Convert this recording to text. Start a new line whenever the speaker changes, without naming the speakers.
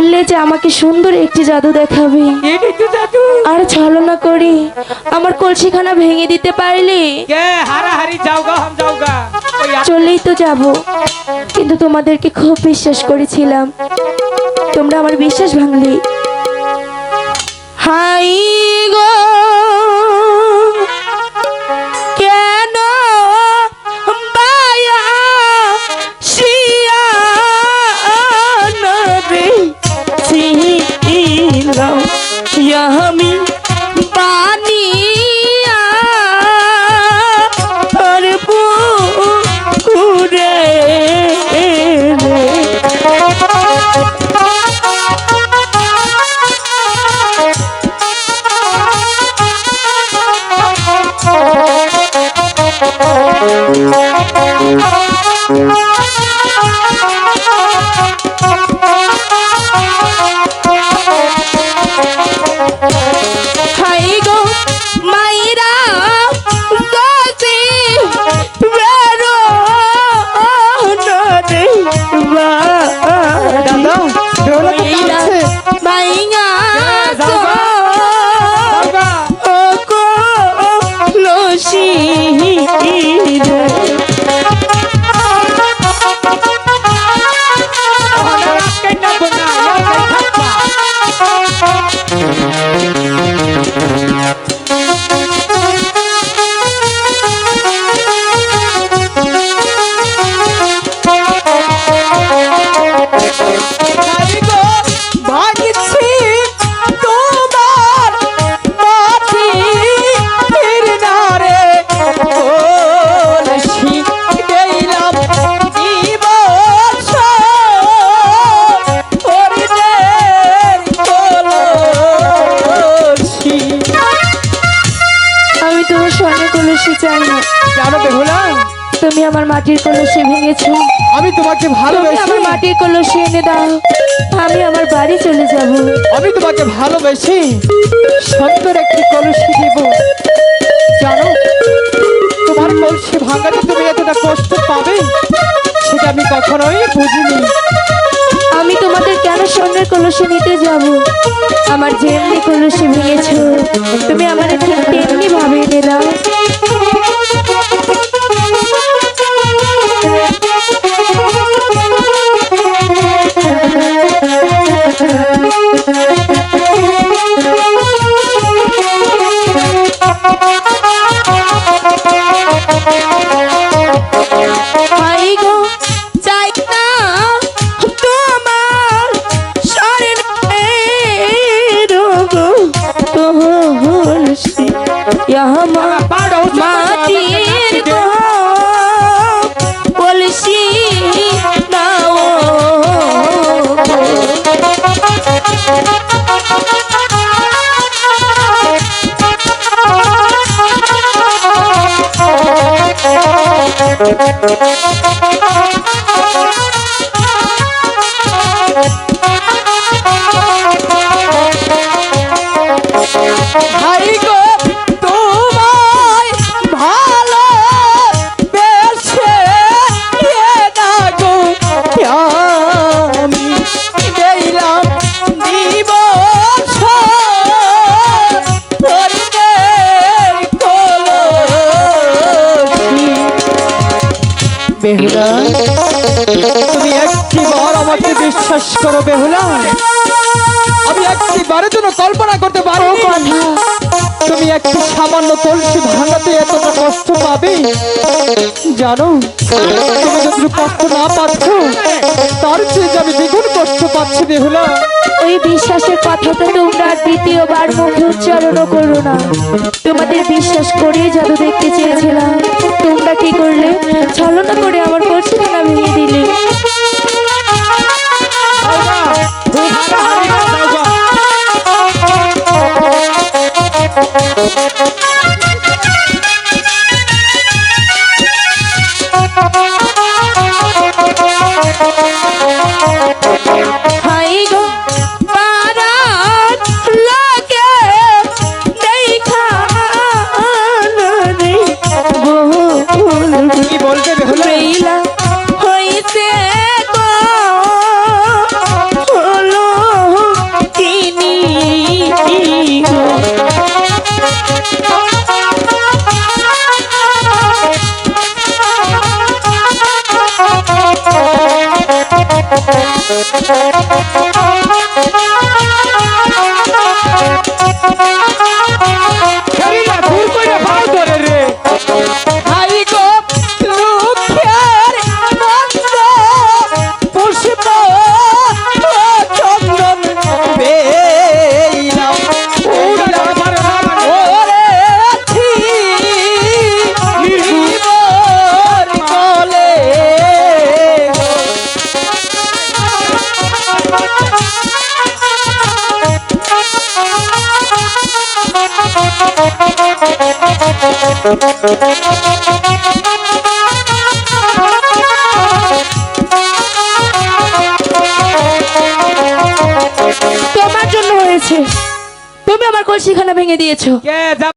বললে যে আমাকে সুন্দর একটি জাদু দেখাবে। আর ছলনা করি আমার কলসিখানা ভেঙে দিতে পারলে? চলেই তো যাব। কিন্তু তোমাদেরকে খুব বিশ্বাস করেছিলাম। তোমরা আমার বিশ্বাস ভাঙলে। হাই গো! আমি বানিয়া আমি তোমার স্বর্ণ কলসি চাই না।
জানো বেহুলা
তুমি আমার মাটির কলসি ভেঙেছো।
আমি তোমাকে
তুমি
ভালোবেসে
আমার মাটির কলসি এনে দাও। আমি আমার বাড়ি চলে যাব।
আমি তোমাকে ভালোবেসে সুন্দর একটি কলসি দেব। জানো? তোমার কলসি ভাঙাতে তুমি এতটা কষ্ট পাবে সেটা আমি কখনোই বুঝিনি।
কেন কলসি নিতে যাব। আমার যেমনি কলসি ভেঙেছো, তুমি আমার ঠিক তেমনি ভাবে এনে দাও। হাই Thank you.
বেহুলা। তুমি একটিবার আমাকে বিশ্বাস করো বেহুলা। আমি একটিবারের জন্য কল্পনা করতে পারো
কথা
তুমি একটি সামান্য কলসি ভাঙাতে এতটা কষ্ট পাবে? জানো, তুমি যদি কষ্ট না পাচ্ছ, তার চেয়ে আমি দ্বিগুণ কষ্ট পাচ্ছি বেহুলা।
ওই বিশ্বাসের কথাটা তোমরা দ্বিতীয়বার মুখে উচ্চারণ করো না। তোমাদের বিশ্বাস করে জাদু দেখতে চেয়েছিলাম। ছলনা করে আমার কলসিখানা তোমার জন্য হয়েছে। তুমি আমার কলসিখানা ভেঙে দিয়েছ।